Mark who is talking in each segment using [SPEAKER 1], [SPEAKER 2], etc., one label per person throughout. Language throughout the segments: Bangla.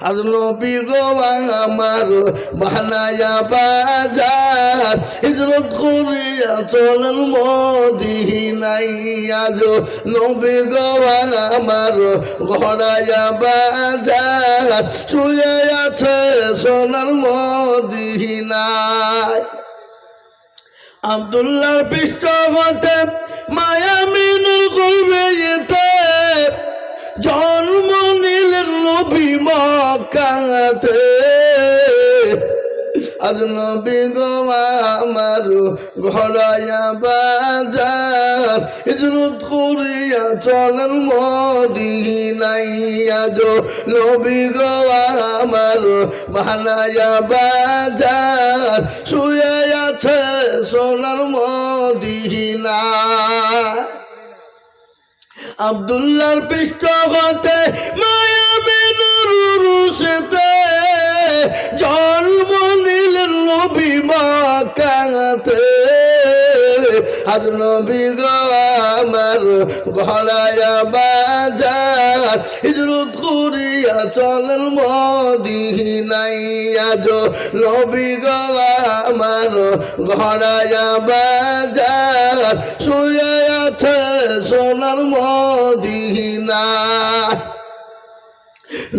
[SPEAKER 1] আজ নবী গো আমার বানায়া বাজার হিজরত করিয়া চলেন মদিনাই আজ নবী গো আমার ঘরায়া বাজার শুয়ে আছে সোনার মদিনায়। আবদুল্লাহর পৃষ্ঠ হতে মায়া মিনু করবে জন্ম নিলেন নবী মক্কাতে। আজ নবী গো আমার ঘরায়া বাজার, হিজরত করিয়া চলেন মদিনাই আজ নবী গো আমার মানায়া বাজার, শুয়ে আছে সোনার মদিনা। আবদুল্লাহর পৃষ্ঠ হতে মায়া বেনুরুষেতে জন্ম নিলেন নবী মাকাতে। আর নবী গো আমার ঘরায়া বাজার। হিজরত করিয়া চলেন মদিনাই আজ। নবী গো আমার ঘরায়া বাজার। শুয়ে আছে সোনার মদিনা।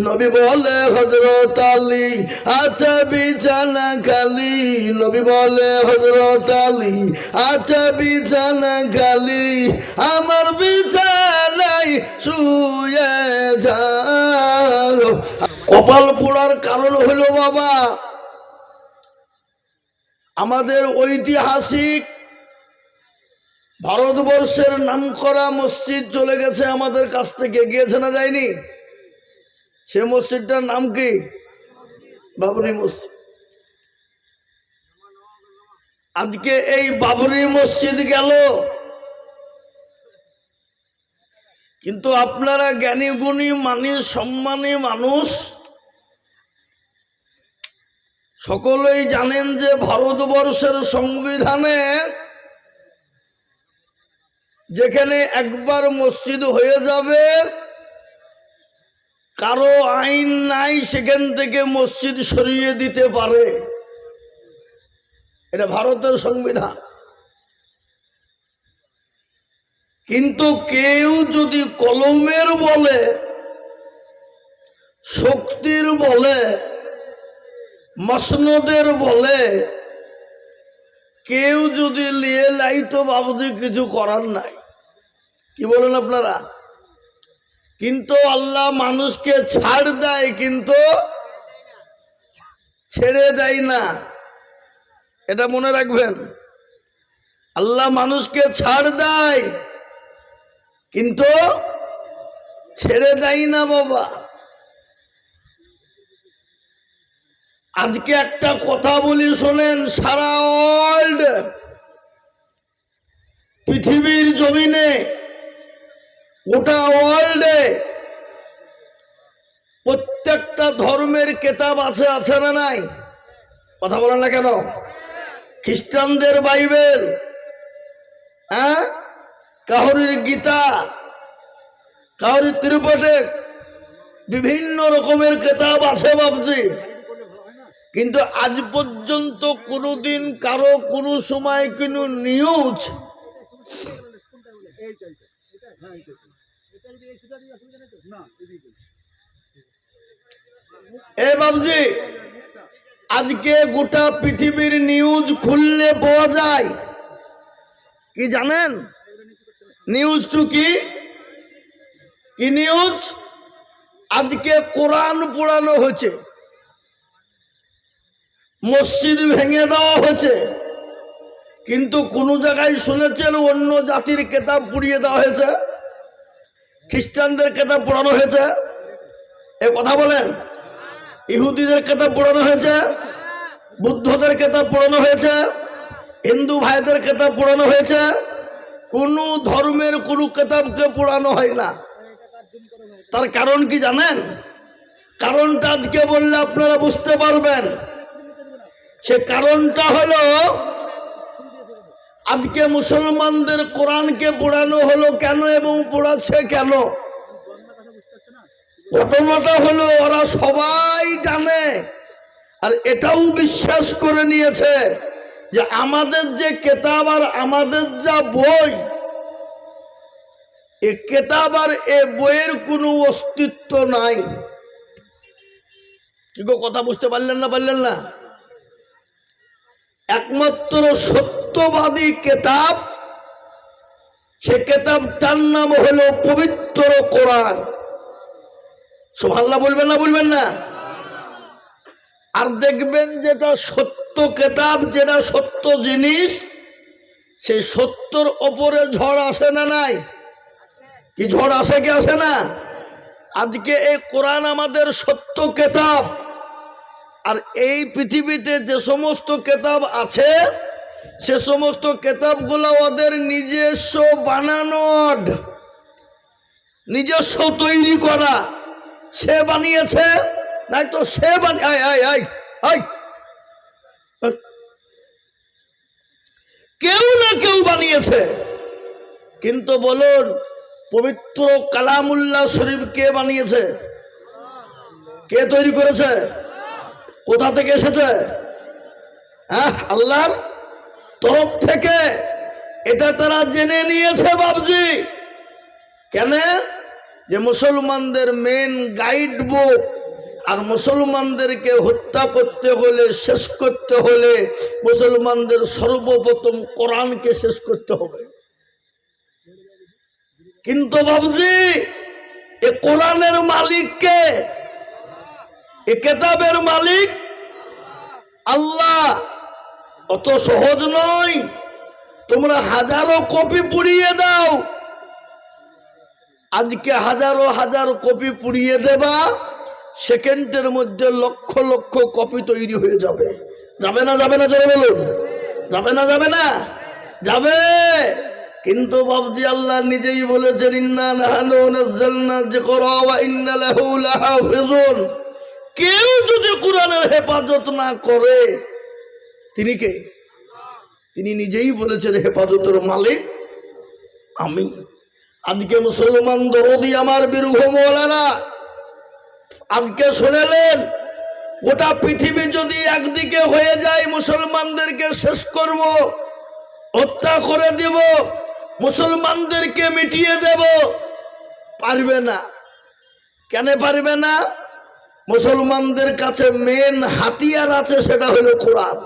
[SPEAKER 1] নবী বলে হজরত আলী আচ্ছা বিছানা খালি। নবী বলে হজরত আলী আচ্ছা বিছানা খালি। আমার বিছানাই শুয়ে যাও। কপাল পোড়ার কারণ হলো বাবা, আমাদের ঐতিহাসিক ভারতবর্ষের নামকরা মসজিদ চলে গেছে আমাদের কাছ থেকে। গিয়েছে না যায়নি? সে মসজিদটার নাম কি? বাবরি মসজিদ। আজকে এই বাবরি মসজিদ গেল। কিন্তু আপনারা জ্ঞানী, গুণী, মানি, সম্মানী মানুষ সকলেই জানেন যে ভারতবর্ষের সংবিধানে যেখানে একবার মসজিদ হয়ে যাবে কারও আইন নাই সেখান থেকে মসজিদ সরিয়ে দিতে পারে। এটা ভারতের সংবিধান। কিন্তু কেউ যদি কলমের বলে, শক্তির বলে, মসনদের বলে, কেউ যদি লিয়ে লাইতো বাবুজি কিছু করার নাই। কি বলেন আপনারা? কিন্তু আল্লাহ মানুষকে ছাড় দেয়, কিন্তু ছেড়ে দেয় না। এটা মনে রাখবেন। আল্লাহ মানুষকে ছাড় দেয়, কিন্তু ছেড়ে দেয় না বাবা। আজকে একটা কথা বলি, শোনেন, সারা ওয়ার্ল্ড পৃথিবীর জমিনে গোটা ওয়ার্ল্ডে প্রত্যেকটা ধর্মের কেতাব আছে আছে না নাই? কথা বলেন না কেন? খ্রিস্টানদের বাইবেল হ্যাঁ? কাহরির গীতা, কাহরির ত্রিপটক বিভিন্ন রকমের কেতাব আছে ভাবছি। কিন্তু আজ পর্যন্ত কোনোদিন কারও কোনো সময় কোনো নিউজ এ বাবজি, আজকে গোটা পৃথিবীর নিউজ খুললে পাওয়া যায়। কি জানেন? নিউজ টু কি? কি নিউজ আজকে কোরআন পোড়ানো হয়েছে। মসজিদ ভেঙে দেওয়া হয়েছে। কিন্তু কোনো জায়গায় শুনেছেন অন্য জাতির কেতাব পুড়িয়ে দেওয়া হয়েছে? খ্রিস্টানদের কেতাব পড়ানো হয়েছে? এ কথা বলেন। ইহুদিদের কেতাব পড়ানো হয়েছে? বুদ্ধদের কেতাব পড়ানো হয়েছে? হিন্দু ভাইদের কেতাব পড়ানো হয়েছে? কোনো ধর্মের কোনো কেতাবকে পড়ানো হয় না। তার কারণ কি জানেন? কারণটা আজকে বললে আপনারা বুঝতে পারবেন। সে কারণটা হলো আজকে মুসলমানদের কোরআনকে পড়ানো হলো কেন এবং পড়াচ্ছে কেন? ঘটনাটা হলো ওরা সবাই জানে, আর এটাও বিশ্বাস করে নিয়েছে যে আমাদের যে কেতাব আর আমাদের যা বই, এ কেতাব আর এ বইয়ের কোনো অস্তিত্ব নাই। কি গো, কথা বুঝতে পারলেন না পারলেন না? একমাত্র সত্যবাদী কেতাব, সে কেতাবটার নাম হলো পবিত্র কোরআন। সোভাল্লা বলবেন না বলবেন না? আর দেখবেন যেটা সত্য কেতাব, যেটা সত্য জিনিস, সেই সত্যর ওপরে ঝড় আসে না নাই? কি ঝড় আসে কি আসে না? আজকে এই কোরআন আমাদের সত্য কেতাব। আর এই পৃথিবীতে যে সমস্ত কেতাব আছে, সে সমস্ত কেতাবগুলো ওদের নিজস্ব বানানো নিজস্ব তৈরি করা। সে বানিয়েছে, নাই তো সে কেউ না কেউ বানিয়েছে। কিন্তু বলুন, পবিত্র কালামুল্লাহ শরীফ কে বানিয়েছে? কে তৈরি করেছে? কোথা থেকে এসেছে? হ্যাঁ আল্লাহর তরফ থেকে। এটা তারা জেনে নিয়েছে বাবজি কেন? যে মুসলমানদের মেন গাইড বুক আর মুসলমানদেরকে হত্যা করতে হলে, শেষ করতে হলে মুসলমানদের সর্বপ্রথম কোরআনকে শেষ করতে হবে। কিন্তু বাবজি এ কোরআনের মালিককে এ কেতাবের মালিক আল্লাহ। অত সহজ নয়। তোমরা হাজারো কপি পুড়িয়ে দাও। আজকে হাজারো হাজার কপি পুড়িয়ে দেবা, সেকেন্ডের মধ্যে লক্ষ লক্ষ কপি তৈরি হয়ে যাবে। যাবে না যাবে না যাবে বলুন। যাবে না যাবে না? যাবে। কিন্তু বাবজি আল্লাহ নিজেই বলেছেন, ইন্না নাহানু নাজ্জালনা যিকরা ওয়া ইন্না লাহু লাহাফিজুন। কেউ যদি কোরআনের হেফাজত না করে, তিনি কে? তিনি নিজেই বলেছেন, হেফাজতের মালিক আমি। আজকে মুসলমান দরদি আমার বীরভূম ওলারা আজকে শুনেলেন, গোটা পৃথিবী যদি একদিকে হয়ে যায়, মুসলমানদেরকে শেষ করব, হত্যা করে দেব, মুসলমানদেরকে মিটিয়ে দেব, পারবে না। কেন পারবে না? মুসলমানদের কাছে মেন হাতিয়ার আছে, সেটা হলো কোরআন।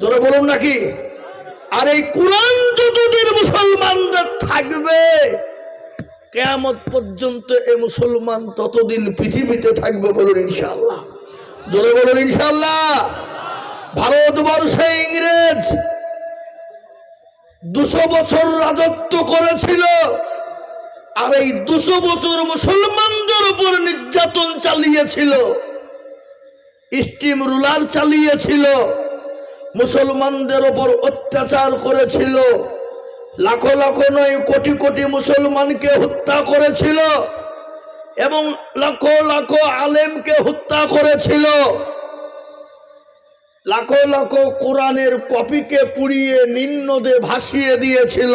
[SPEAKER 1] জোরে বলুন নাকি? আর এই কোরআন যতদিন মুসলমানদের থাকবে, কেয়ামত পর্যন্ত এ মুসলমান ততদিন পৃথিবীতে থাকবে বলুন ইনশাল্লাহ জোরে বলুন ইনশাল্লাহ ভারতবর্ষে ইংরেজ দুশো বছর রাজত্ব করেছিল। আর এই দুশো বছর মুসলমানদের উপর নির্যাতন চালিয়েছিল। স্টিম রুলার চালিয়েছিল। মুসলমানদের ওপর অত্যাচার করেছিল। লাখো লাখো নয় কোটি কোটি মুসলমানকে হত্যা করেছিল এবং লাখো লাখো আলেমকে হত্যা করেছিল। লাখো লাখো কোরআনের কপিকে পুড়িয়ে নিম্নদে ভাসিয়ে দিয়েছিল।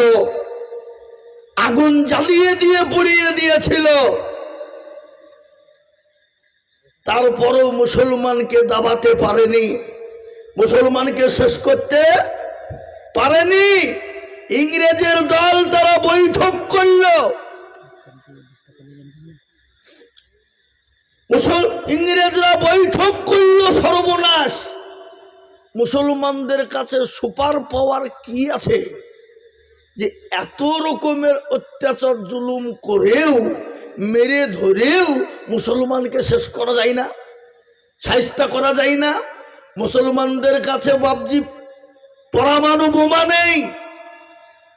[SPEAKER 1] আগুন জ্বালিয়ে দিয়ে, পুড়িয়ে দিয়েছিল। তারপরও মুসলমানকে দাবাতে পারেনি। মুসলমানকে শেষ করতে পারেনি। ইংরেজের দল তারা বৈঠক করল। মুসল, ইংরেজরা বৈঠক করল সর্বনাশ। মুসলমানদের কাছে সুপার পাওয়ার কি আছে? যে এত রকমের অত্যাচার জুলুম করেও, মেরে ধরেও মুসলমানকে শেষ করা যায় না, সাহিস্তা করা যায় না, মুসলমানদের কাছে বাবজি পরমাণু বোমা নেই,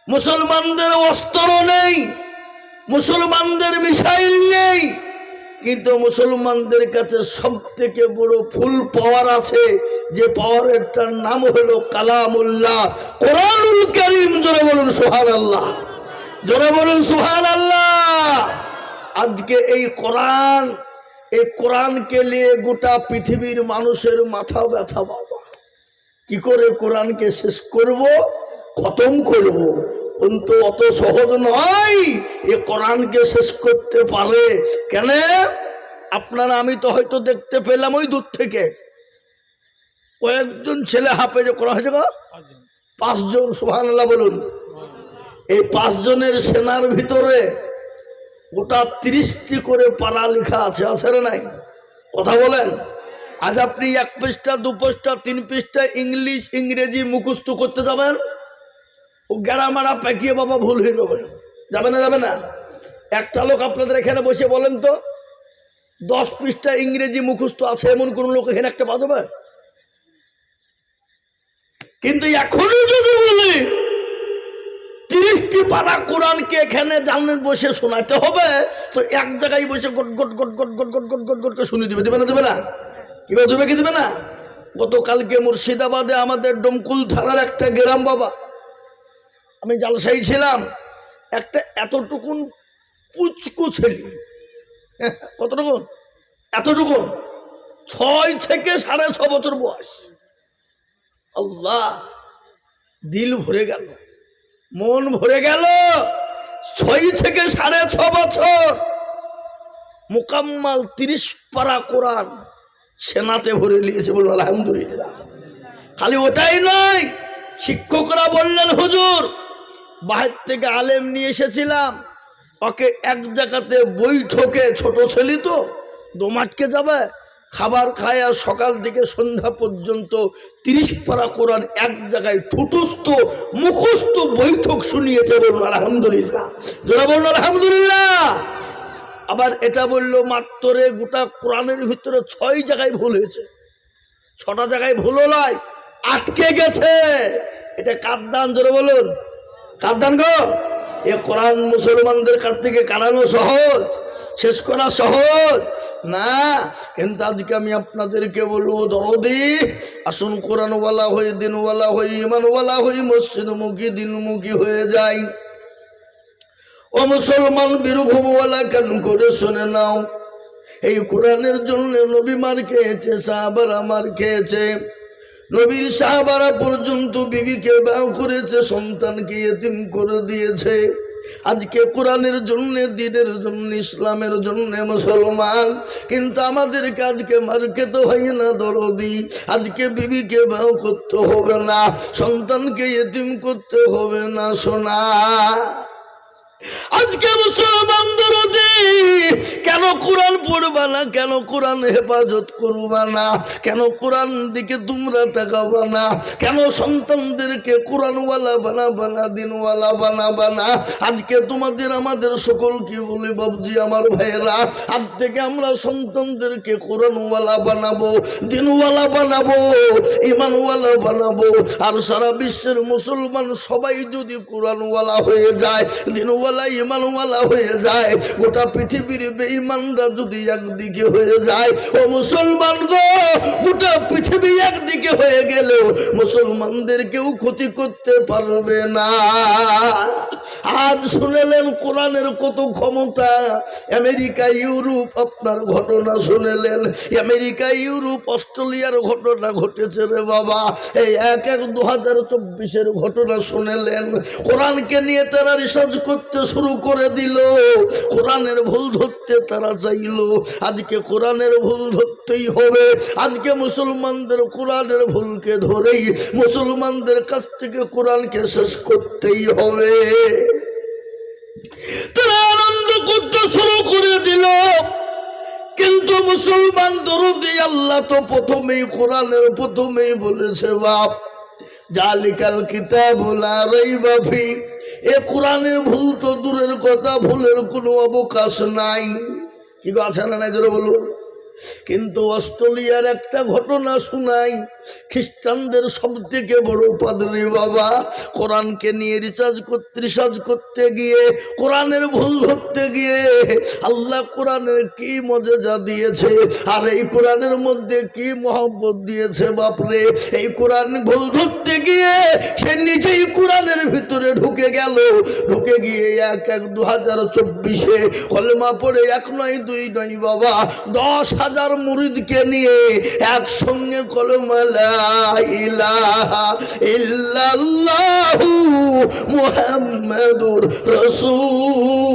[SPEAKER 1] মুসলমানদের অস্ত্র নেই, মুসলমানদের মিসাইল নেই কিন্তু মুসলমানদের কাছে সব থেকে বড় ফুল পাওয়ার আছে, যে পাওয়ারেরটার নাম হলো কালামুল্লাহ। কোরআনুল করিম, জোরে বলুন সুহান আল্লাহ জোরে বলুন সুহান আল্লাহ আজকে এই কোরআন, এই কোরআনকে নিয়ে গোটা পৃথিবীর মানুষের মাথা ব্যথা বাবা। কি করে কোরআনকে শেষ করব? খতম করব। কিন্তু অত সহজ নয়। এ কোরআনকে শেষ করতে পারে। কেন? আপনারা, আমি তো হয়তো দেখতে পেলাম ওই দূর থেকে। কয়েকজন ছেলে হাফে যে করা হয়েছে? পাঁচজন সুহান বলুন। এই পাঁচজনের সেনার ভিতরে গোটা তিরিশটি করে পাড়া লেখা আছে রে নাই? কথা বলেন। আজ আপনি এক পৃষ্ঠা, দু পৃষ্ঠা, তিন পৃষ্ঠা ইংলিশ, ইংরেজি মুখস্থ করতে যাবেন। ও গেড়ামারা পেকিয়ে বাবা ভুল হয়ে যাবে। যাবে না যাবে না? একটা লোক আপনাদের এখানে বসে বলেন তো, দশ পৃষ্ঠা ইংরেজি মুখস্থ আছে, এমন কোন লোক এখানে একটা বাজবে কিন্তু এখনও যদি বলি, তিরিশটি পারা কোরআনকে এখানে জানলে বসে শোনাতে হবে, তো এক জায়গায় বসে গট গট গট গট গট গট গট গট গট করে শুনে দিবে। দেবে না দেবে না? কীভাবে দেবে কি দেবে না? গতকালকে মুর্শিদাবাদে আমাদের ডমকুল থানার একটা গ্রাম বাবা আমি জালসাই ছিলাম, একটা এতটুকুন পুচকু ছেলে। কতটুকুন? এতটুকুন? ছয় থেকে সাড়ে ছ বছর বয়স। আল্লাহ, দিল ভরে গেল, মন ভরে গেল, ছয় থেকে সাড়ে ছ বছর। মোকাম্মাল তিরিশ পারা কোরআন সেনাতে ভরে নিয়েছে বলুন আলহামদুলিল্লাহ। খালি ওটাই নয়, শিক্ষকরা বললেন, হুজুর বাহির থেকে আলেম নিয়ে এসেছিলাম। ওকে এক জায়গাতে বৈঠকে ছোট ছেলে তো দোমাটকে যাবে। খাবার খায়া সকাল থেকে সন্ধ্যা পর্যন্ত তিরিশ পারা কোরআন এক জায়গায় ঠুটুস্থ মুখস্থ বৈঠক শুনিয়েছে বলুন, আলহামদুলিল্লাহ। যারা বলুন, আলহামদুলিল্লাহ। আবার এটা বলল মাত্রে গোটা কোরআনের ভিতরে ছয় জায়গায় ভুল হয়েছে। ছটা জায়গায় ভুল নয়, আটকে গেছে। এটা কার দান ধরে বলুন। কার দান গো। এ কোরআন মুসলমানদের কাছ থেকে কাড়ানো সহজ, শেষ করা সহজ। না, কিন্তু আজকে আমি আপনাদেরকে বলব, দরদি, আসুন কোরআনওয়ালা হয়ে, দিনওয়ালা হয়ে ইমানওয়ালা হয়ে, মসজিদমুখী, দিনমুখী হয়ে যায় ও মুসলমান বীরভূমওয়ালা, কেন করে শুনে নাও? এই কোরআনের জন্য নবী মার খেয়েছে, সাহাবারা মার খেয়েছে। নবীর সাহাবারা পর্যন্ত বিবিকে ব্যয় করেছে, সন্তানকে এতিম করে দিয়েছে। আজকে কোরআনের জন্য, দিনের জন্য, ইসলামের জন্য মুসলমান। কিন্তু আমাদের কাজকে মার খেতে হয় না দরদি। আজকে বিবিকে ব্যয় করতে হবে না, সন্তানকে এতিম করতে হবে না, সোনা। আজকে মুসলমান দরদি, কেন কোরআন পড়বা না, কেন কোরআন হেফাজত করবা না, কেন কোরআন দিকে তোমরা তাকাবা না, কেন সন্তানদেরকে কোরআনওয়ালা বানাবা না দিনওয়ালা বানাবা না আজকে তোমাদের, আমাদের সকল কি বলি বাবজি, আমার ভাইয়েরা? আজ থেকে আমরা সন্তানদেরকে কোরআনওয়ালা বানাবো, দিনওয়ালা বানাবো ইমানওয়ালা বানাবো। আর সারা বিশ্বের মুসলমান সবাই যদি কোরআনওয়ালা হয়ে যায়, দিনওয়ালা ইমানওয়ালা হয়ে যায়, গোটা পৃথিবীর বেঈমানরা যদি একদিকে হয়ে যায়, ও মুসলমান গো, গোটা পৃথিবী একদিকে হয়ে মুসলমানদের কেউ ক্ষতি করতে পারবে না। আজ শুনেলেন কোরআনের কত ক্ষমতা, আমেরিকা, ইউরোপ, আপনার ঘটনা শুনেলেন, আমেরিকা, ইউরোপ, অস্ট্রেলিয়ার ঘটনা ঘটেছে রে বাবা। এই এক এক দু হাজার চব্বিশের ঘটনা শুনেলেন, কোরআনকে নিয়ে তারা রিসার্চ করতে শুরু করে দিল। কোরআনের ভুল ধরতে তারা চাইল। আজকে কোরআনের ভুল ধরতেই হবে। আজকে মুসলমানদের কোরআনের ভুলকে ধরেই মুসলমানদের কাছ থেকে কোরআনকে শেষ করতেই হবে। তারা আনন্দ করতে শুরু করে দিল। কিন্তু মুসলমান দরদি আল্লাহ তো প্রথমেই কোরআনের প্রথমেই বলেছে, বাপ জালিকাল কিতাব, লা রাইবা ফি। এ কোরআনের ভুল তো দূরের কথা, ভুলের কোনো অবকাশ নাই। কিন্তু আছে না নাই, জোরে বলুন। কিন্তু অস্ট্রেলিয়ার একটা ঘটনা শোনাই। খ্রিস্টানদের সব থেকে বড় পাদরি বাবা কোরআনকে নিয়ে রিচার্জ করতে রিসার্চ করতে গিয়ে, কোরআনের ভুল ধরতে গিয়ে, আল্লাহ কোরআনের কি মজা দিয়েছে, আর এই কোরআনের মধ্যে কি মহব্বত দিয়েছে, বাপরে। এই কোরআন ভুল ধরতে গিয়ে সে নিজেই কোরআনের ভিতরে ঢুকে গেল। ঢুকে গিয়ে এক এক দু হাজার চব্বিশে কলমা পড়ে, এক নয়, দুই নয়, বাবা, দশ হাজার মুরিদকে নিয়ে একসঙ্গে কলমালা ইলাহা ইল্লাল্লাহু মুহাম্মাদুর রাসূলুল্লাহ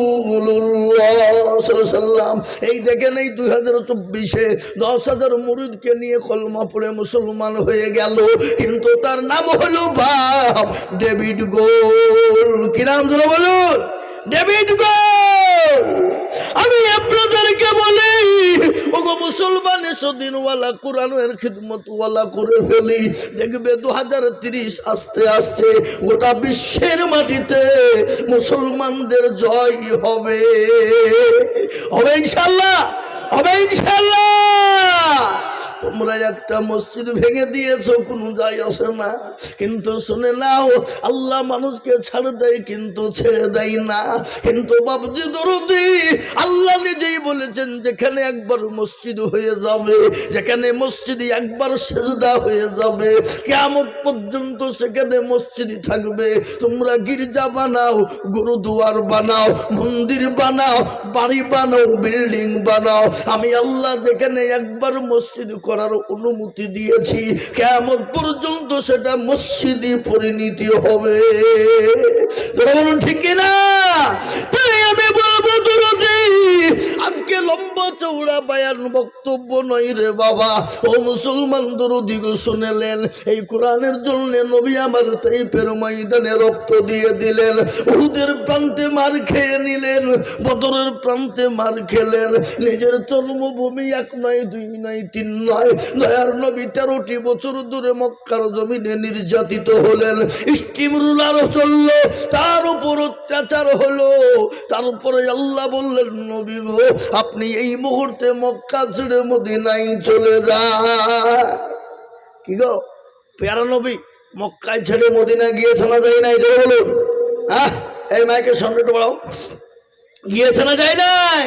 [SPEAKER 1] সাল্লাম এই দেখেন এই দুই হাজার চব্বিশে দশ হাজার মুরিদকে নিয়ে কলমা পড়ে মুসলমান হয়ে গেল। কিন্তু তার নাম হলো বাপ ডেভিড গোল। কি নাম ধরে বলুন? ডেভিড গোল আমি আপনাদেরকে বলি, ওগো মুসলমান এসো দিনওয়ালা কোরআনের খিদমতওয়ালা করে ফেলি। দেখবে দু হাজার তিরিশ আসতে আসতে গোটা বিশ্বের মাটিতে মুসলমানদের জয় হবে। হবে ইনশাল্লাহ হবে ইনশাল্লাহ! তোমরা একটা মসজিদ ভেঙে দিয়েছ, কোনো যাই আসে না। কিন্তু শুনে নাও, আল্লাহ মানুষকে ছাড় দেয়, কিন্তু ছেড়ে দেয় না। কিন্তু বাবজি দরদি, আল্লাহ নিজেই বলেছেন, যেখানে একবার মসজিদ হয়ে যাবে, যেখানে মসজিদ একবার সেজদা হয়ে যাবে কেমন পর্যন্ত সেখানে মসজিদ থাকবে। তোমরা গির্জা বানাও, গুরুদুয়ার বানাও, মন্দির বানাও, বাড়ি বানাও, বিল্ডিং বানাও। আমি আল্লাহ যেখানে একবার মসজিদ করার অনুমতি দিয়েছি। কেমন পর্যন্ত সেটা মসজিদই পরিণতি হবে। ঠিক না আমি বলব আজকে লম্বা চৌড়া বায়ান বক্তব্য নয় রে বাবা। ও মুসলমান, দরদি শুনেলেন এই কোরআনের জন্য নবী আমার তাইপের ময়দানে রক্ত দিয়ে দিলেন। উহুদের প্রান্তে মার খেয়ে নিলেন। বদরের প্রান্তে মার খেলেন। নিজের জন্মভূমি এক নয়, দুই নয়, তিন নয় দয়ার নবী তেরোটি বছর দূরে মক্কার জমিনে নির্যাতিত হলেন। স্টিম রুলার চলল, তার উপর অত্যাচার হলো। তারপরে আল্লাহ বললেন, নবী গো, আপনি এই মুহূর্তে মক্কা ছেড়ে মদিনায় চলে যা। কি গো? পেয়ারা নবী, মক্কায় ছেড়ে মদিনা গিয়েছে না যায় নাই? তো বলুন। হ্যাঁ এই মাইকের সামনে একটু বাড়াও। গিয়েছে না যায় নাই?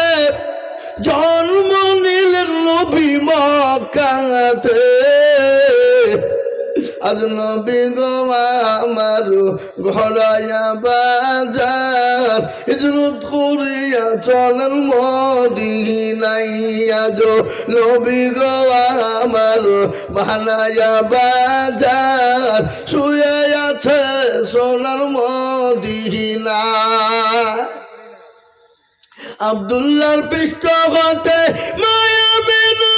[SPEAKER 1] জন্ম নিলেন নবী মক্কাতে। আজ নবী গো আমার ঘরায়া বাজার হিজরত করিয়া চলেন মদিনাই আজ নবী গো আমার বানায়া বাজার শুয়ে আছে সোনার মদিনা আবদুল্লাহর পৃষ্ঠপথে মায়াবিনুরুষেতে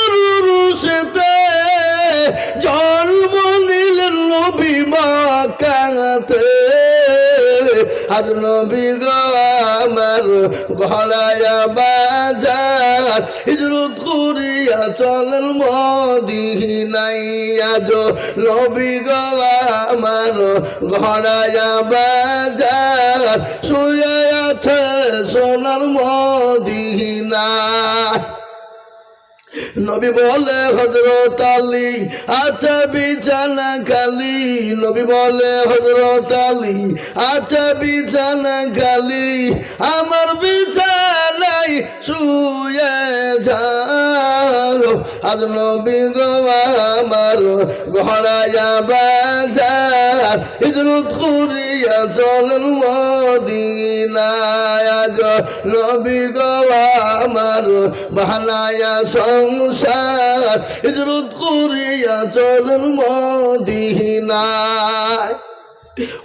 [SPEAKER 1] জন্ম নিলেন নবী মাকাতে। আর নবী গো আমার ঘরায়া বাজার। হিজরত করিয়া চলেন মদিনাই আজ। নবী গো আমার ঘরায়া বাজার। শুয়ে আছে সোনার মদিনা। নবী বলে হজরত আলী। আচ্ছা বিছানা খালি। নবী বলে হজরত আলী। আচ্ছা বিছানা খালি। আমার বিছানাই শুয়ে যাও। আজ নবী গো, আমার ঘরায়া বাজার হিজরত করিয়া চলেন মদিনায়। আজ নবী গো, আমার বাহানায়া সংসার হিজরত করিয়া চলেন মদিনায়।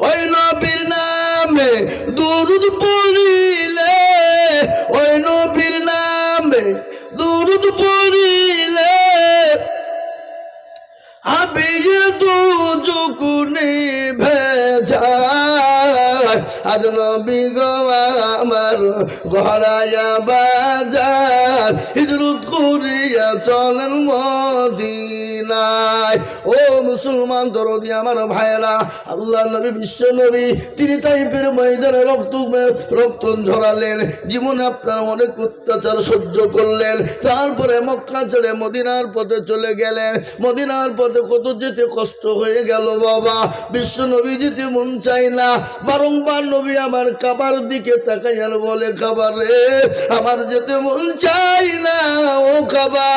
[SPEAKER 1] ওই নবীর নামে দুরুদ পড়িলে, ওই নবীর নামে দুরুদ পড়িলে। আমি দু চুকুনি ভেজায় আজ নবী আমার বাজার। হিজরত করিয়া চলেন মদিনা নাই ও মুসলমান দরদি, আমার ভাইয়েরা, আল্লাহ নবী, বিশ্ব নবী, তিনি তাইপের ময়দানে রক্ত রক্ত ঝরালেন। জীবনে আপনার অনেক অত্যাচার সহ্য করলেন। তারপরে মক্কা ছেড়ে মদিনার পথে চলে গেলেন। মদিনার পথে কত যেতে কষ্ট হয়ে গেল, বাবা। বিশ্ব নবী যেতে মন চাই না। বারংবার নবী আমার খাবার দিকে তাকাইয়ার বলে খাবার আমার যেতে মন চাই না, ও খাবা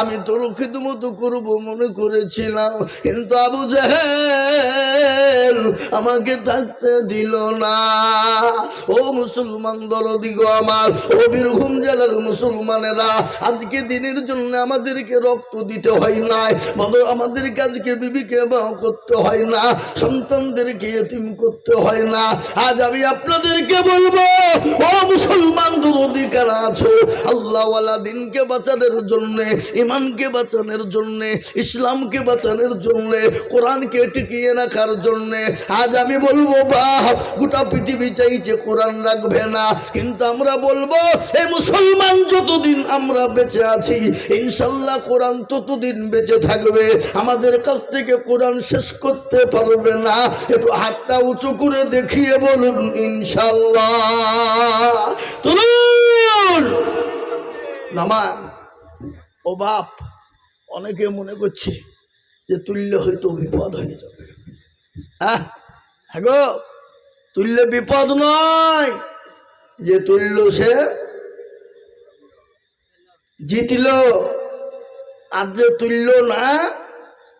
[SPEAKER 1] আমি তোর খিদমত করব মনে করেছিলাম, কিন্তু আবু জাহেল আমাকে থাকতে দিল না। ও মুসলমান দরদিগ আমার, ও বীরভূম জেলার মুসলমানেরা, আজকে দিনের জন্য আমাদেরকে রক্ত দিতে হয় না বলো আমাদেরকে আজকে বিবিকে বাহ করতে হয় না, সন্তানদেরকে এতিম করতে হয় না আজ আমি আপনাদেরকে বলব, ও মুসলমান দুরধিকার আছো, আল্লাহওয়ালা দিনকে বাঁচানোর জন্যে ইমানকে বাঁচানোর জন্যে, ইসলামকে বাঁচানোর জন্যে, কোরআনকে টিকিয়ে রাখার জন্যে। আজ আমি বলব, বাহ, গোটা পৃথিবী চাইছে কোরআন রাখবে না, কিন্তু আমরা বলব, এ মুসলমান যতদিন আমরা বেঁচে আছি, ইনশাল্লাহ কোরআন ততদিন বেঁচে থাকবে। আমাদের কাছ থেকে কোরআন শেষ করতে পারবে না, একটু হাতটা উঁচু করে দেখিয়ে বলুন, ইনশাল্লাহ। ও বাপ, অনেকে মনে করছে যে তুল্য হয়তো বিপদ হয়ে যাবে। হ্যাঁ গো, তুল্য বিপদ নয় যে তুল্য সে জিতল। আর যে তুল্য না,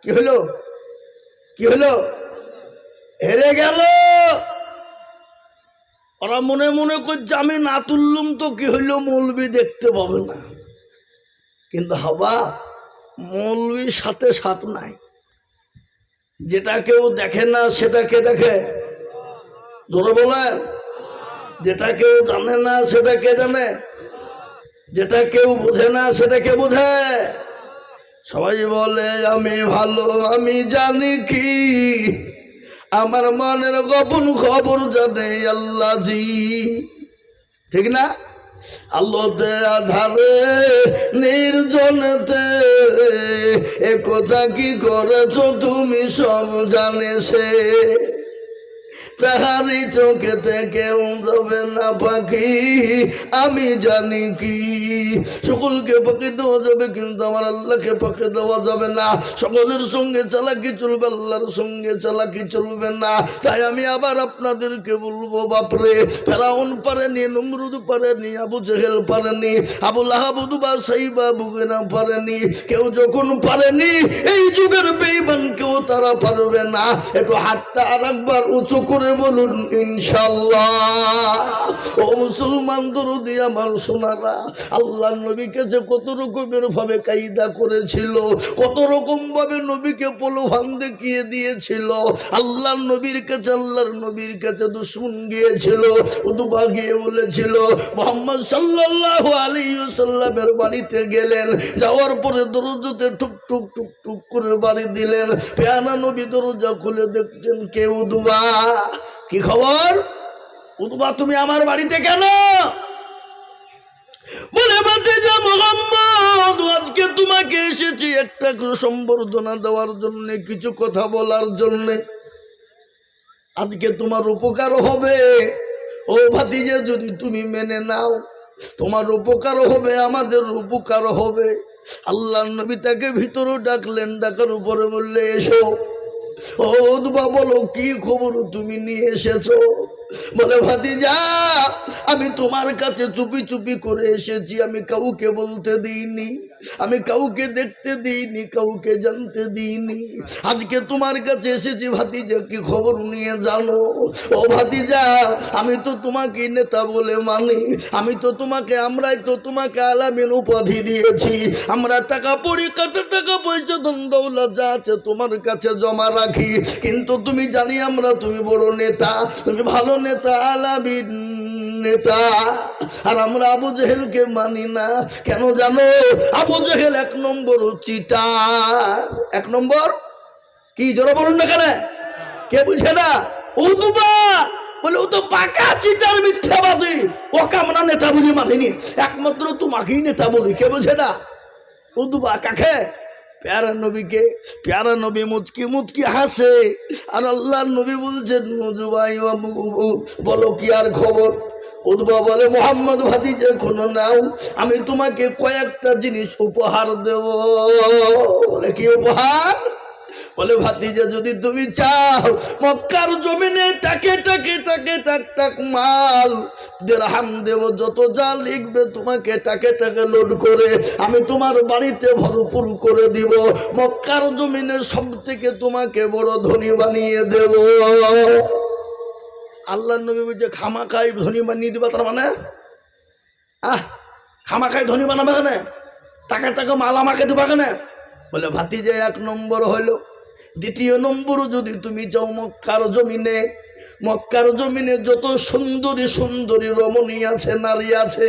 [SPEAKER 1] কি হলো? কি হলো? হেরে গেল। ওরা মনে মনে করছে আমি না তুললুম তো কি হইল মৌলবি দেখতে পাবে না। কিন্তু হবা, মৌলবির সাথে সাথ নাই। যেটা কেউ দেখে না, সেটা কে দেখে? জোরে বলেন। যেটা কেউ জানে না, সেটা কে জানে? যেটা কেউ বোঝে না, সেটা কে বোঝে? সবাই বলে, আমি ভালো, আমি জানি কি। আমার মনের গোপন খবর জানে আল্লাহ জি ঠিক না? আলোতে আধারে, নির্জনেতে। এ কথা কি করেছ তুমি সব জানে সে? তাহারি চোখেতে কেউ যাবে না পাখি, আমি জানি কি। সকলকে পাখি দেওয়া যাবে, কিন্তু আমার আল্লাহকে পাখি দেওয়া যাবে না। সকলের সঙ্গে চালাকি চলবে, আল্লাহর সঙ্গে চালাকি চলবে না। তাই আমি আবার আপনাদেরকে বলব, বাপরে, ফেরাউন পারেনি, নমরুদ পারেনি, আবু জেহেল পারেনি, আবু লাহাবুদু বা সাইবা বুগেরা পারেনি। কেউ যখন পারেনি, এই যুগের বেইমান কেউ তারা পারবে না। একটু হাতটা আর একবার উঁচু করে বলুন ইনশাল্লাহ ও মুসলমান দরদি আমার সোনারা আল্লাহ নবীকে যে কত রকমের ভাবে কায়দা করেছিল, কত রকম ভাবে নবীকে প্রলোভন দেখিয়ে দিয়েছিল আল্লাহ নবীর কাছে, আল্লাহর নবীর কাছে দুশ্মন গিয়েছিল, উদুবা গিয়ে বলেছিল, মোহাম্মদ সাল্লাহ আলী সাল্লামের বাড়িতে গেলেন, যাওয়ার পরে দরজাতে টুক টুক টুক টুক করে বাড়ি দিলেন, পেয়ানা নবী দরজা খুলে দেখছেন কে উদুবা? কি খবর? উদুবা তুমি আমার বাড়িতে কেন? বলে বাতিজা মোহাম্মদ, আজকে তোমাকে এসেছি একটা সম্বর্ধনা দেওয়ার জন্য, কিছু কথা বলার জন্যে। আজকে তোমার উপকার হবে। ও ভাতিজা, যদি তুমি মেনে নাও, তোমার উপকার হবে, আমাদের উপকার হবে। আল্লাহ নবী তাকে ভিতরে ডাকলেন, ডাকার উপরে বললে, এসো। ও বলো, কি খবর তুমি নিয়ে এসেছ? বলে, ভাতিজা, আমি তোমার কাছে চুপি চুপি করে এসেছি, আমি কাউকে বলতে দিইনি। আমি কাউকে দেখতে দিইনি, কাউকে জানতে দিইনি। আজকে তোমার কাছে এসেছি, ভাতিজা, কি খবর নিয়ে জানো? ও ভাতিজা, আমি তো তোমাকে নেতা বলে মানি। আমি তো তোমাকে, আমরাই তো তোমাকে আলামিন উপাধি দিয়েছি। আমরা টাকা পড়ি, কাটা টাকা পয়সা, ধন দৌলত যা আছে তোমার কাছে জমা রাখি। কিন্তু তুমি জানি আমরা তুমি বড় নেতা, তুমি ভালো নেতা, আলামিন। নেতা। আর আমরা আবু জেহেলকে মানি না। কেন জানো? আবু জেহেল এক নম্বর চিটার। এক নম্বর? কি জোরে বলুন না কেন? কে বুঝে না? ও দুবা বলে, ও তো পাকা চিটার, মিথ্যাবাদী। ওকে আমরা নেতা বলি মানিনি। একমাত্র তোমাকেই নেতা বলি। কে বুঝে না? ও দুবা কাকে? প্যারা নবীকে। প্যারা নবী মুচকি মুচকি হাসে। আর আল্লাহ নবী বলছেন বলো কি আর খবর? উদ্বা বলে, মোহাম্মদ ভাতিজে, কোনো নাও, আমি তোমাকে কয়েকটা জিনিস উপহার দেব। বলে, কি উপহার? বলে, ভাতিজা, যদি তুমি চাও, মক্কার জমিনে টাকে টাকে টাকে টাক টাক মাল, দেড়হাম দেব, যত যা লিখবে তোমাকে টাকে টাকে লোড করে, আমি তোমার বাড়িতে ভরপুর করে দিব, মক্কার জমিনে সব থেকে তোমাকে বড় ধনী বানিয়ে দেব। আল্লাহ নবী বলছে, খামাখাই ধনী বানিয়ে দিবা তার মানে? আহ, খামাখাই ধনী বানাবে কেন? টাকা টাকা মাল আমাকে দিবা কেন? বলে, ভাতিজা, এক নম্বর হলো, দ্বিতীয় নম্বর যদি তুমি যাও মক্কার জমিনে মক্কার জমিনে যত সুন্দরী সুন্দরী রমণী আছে, নারী আছে,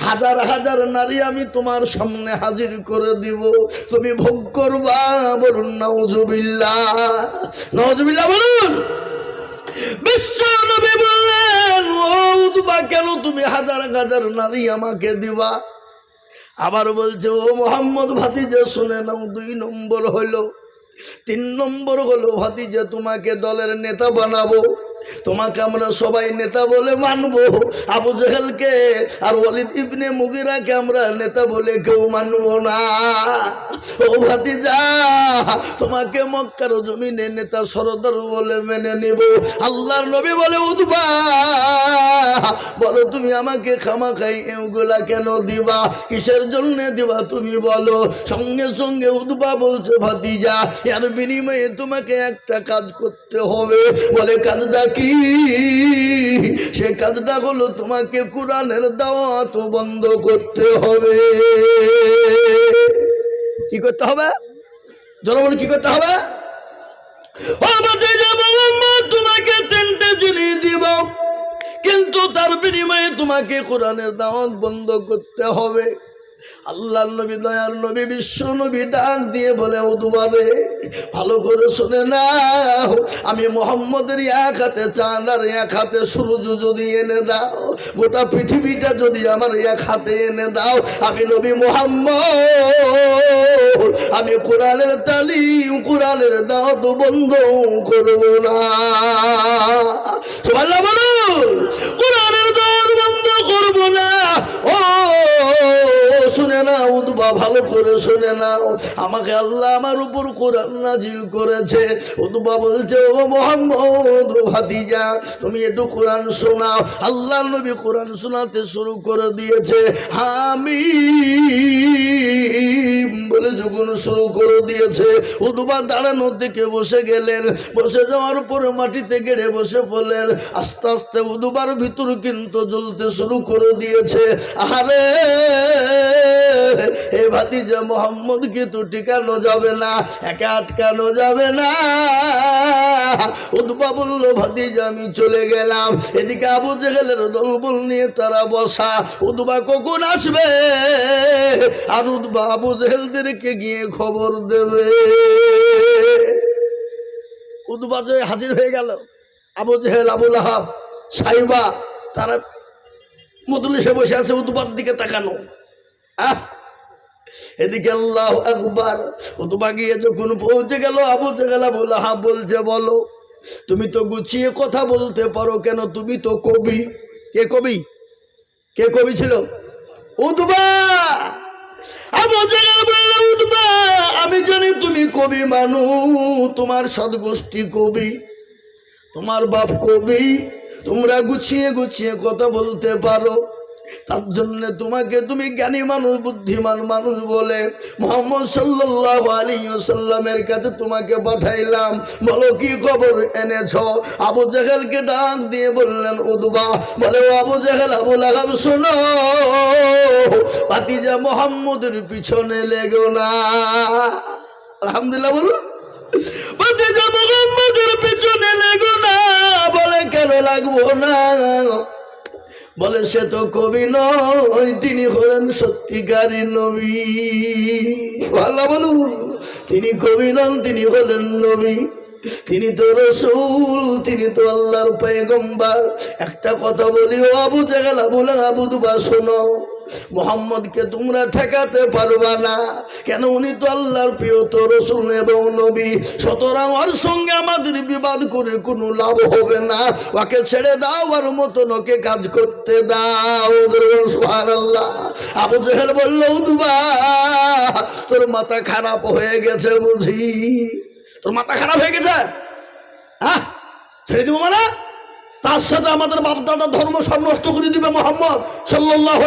[SPEAKER 1] হাজার হাজার নারী আমি তোমার সামনে হাজির করে দিব। তুমি ভোগ করবা, বলুন নজবিল্লা নজবিল্লা বলুন! বিশ্ব নবী বললেন ও উদ্বা কেন তুমি হাজার হাজার নারী আমাকে দিবা? আবার বলছে, ও মোহাম্মদ ভাতিজা, শুনে নাও, দুই নম্বর হলো, তিন নম্বর হলো ভাতিজা, তোমাকে দলের নেতা বানাবো। তোমাকে আমরা সবাই নেতা বলে মানবো। আবু জেহেলকে আর ওয়ালিদ ইবনে মুগিরাকে আমরা নেতা বলে কেউ মানবো না। ও ভাতিজা, তোমাকে মক্কার জমিনে নেতা সরদার বলে মেনে নিব। আল্লাহর নবী বলে উঠবা বলো, তুমি আমাকে খামা খাই, এগুলা কেন দিবা? কিসের জন্য দিবা তুমি বলো? সঙ্গে সঙ্গে উদ্বা বলছে, ভাতিজা, এর বিনিময়ে তোমাকে একটা কাজ করতে হবে। বলে কাজটা কি? সে কাজটা হলো তোমাকে কোরআনের দাওয়াত বন্ধ করতে হবে। কি করতে হবে? জনগণ কি করতে হবে? তোমাকে তিনটে জিনিস দিব। কিন্তু তার বিনিময়ে তোমাকে কোরআনের দাওয়াত বন্ধ করতে হবে। আল্লাহ নবী দয়াল নবী, বিশ্ব নবী ডাক দিয়ে বলে, ও দুবারে, ভালো করে শুনে না আমি মোহাম্মদের এক হাতে চাঁদ আর এক হাতে সূর্য যদি এনে দাও, গোটা পৃথিবীটা যদি আমার এক হাতে এনে দাও, আমি নবী মোহাম্মদ। আমি কোরআনের তালিম, কোরআনের দাওয়াত বন্ধ করব না। বলুন, কোরআনের দাওয়াত বন্ধ করব না। ও ভালো করে শুনে নাও। আমাকে আল্লাহ আমার উপর কোরআন নাজিল করেছে। উদ্বা বলছে, ও মোহাম্মদ ভাতিজা, তুমি একটু কোরআন শোনাও। আল্লাহ নবী কোরআন শোনাতে শুরু করে দিয়েছে। আমি বলে যখন শুরু করে দিয়েছে উদ্বা দাঁড়ানো থেকে বসে গেলেন। বসে যাওয়ার পরে মাটিতে গেড়ে বসে পড়লেন। আস্তে আস্তে উদুবার ভিতর কিন্তু জ্বলতে শুরু করে দিয়েছে। আরে এ ভাতিজা মোহাম্মদকে তো টিকানো যাবে না, একা আটকানো যাবে না। উদ্বা বলল, ভাতিজা, আমি চলে গেলাম। এদিকে আবু জেহেলের দলবল নিয়ে তারা বসা। উদ্বা কখন আসবে? আর উদ্বা আবু জেহেলদেরকে গিয়ে খবর দেবে। উদ্বা যে হাজির হয়ে গেল। আবু জেহেল আবুল আহাব সাইবা, তারা মজলিসে বসে আছে, উদ্বার দিকে তাকানো। আহ! এদিকে আল্লাহ একবার উতবা গিয়ে যখন পৌঁছে গেল, আবু জেগেল আবু হা বলছে, বলো, তুমি তো গুছিয়ে কথা বলতে পারো কেন? তুমি তো কবি। কে কবি? কে কবি ছিল? উতবা! আমি জানি তুমি কবি মানু তোমার সদগোষ্ঠী কবি, তোমার বাপ কবি, তোমরা গুছিয়ে গুছিয়ে কথা বলতে পারো। তার জন্য তোমাকে তুমি জ্ঞানী মানুষ, বুদ্ধিমান মানুষ বলে মোহাম্মদ সাল্লাহ আলী সাল্লামের কাছে তোমাকে পাঠাইলাম। বলো, কি খবর এনেছ? আবু জাহেলকে ডাক দিয়ে বললেন, উদবা। বলে আবু জাহেল, আবু লাগাব শোনো পাতিজা মোহাম্মদের পিছনে লেগো না। আলহামদুলিল্লাহ বলুন পাতিজা মোহাম্মদের পিছনে লেগো না। বলে, কেন লাগবো না? বলে সে তো কবি নয়, তিনি হলেন সত্যিকারী নবী। আল্লাহ বলুন, তিনি কবি নন, তিনি হলেন নবী। তিনি তো রসুল, তিনি তো আল্লাহর পেগম্বার একটা কথা বলি ও আবু জাগাল আবু আবু দুবা শোনো। মোহাম্মদকে তোমরা ঠেকাতে পারবা না। কেন উনি তো আল্লাহর প্রিয় তো রসুল এবং নবী। সুতরাং ওর সঙ্গে আমাদের বিবাদ করে কোনো লাভ হবে না। ওকে ছেড়ে দাও আর মতন ওকে কাজ করতে দাও। আল্লাহ আবু জেহেল বলল, উদবা, তোর মাথা খারাপ হয়ে গেছে বুঝি? তোর মাথা খারাপ হয়ে গেছে? হ্যাঁ? ছেড়ে দিব মানে? তার সাথে আমাদের বাপ দাদা ধর্ম সব নষ্ট করে দিবে মোহাম্মদ সাল্লাহ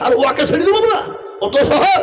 [SPEAKER 1] আর ওয়াকে ছেড়ে দেবো না অত সহজ?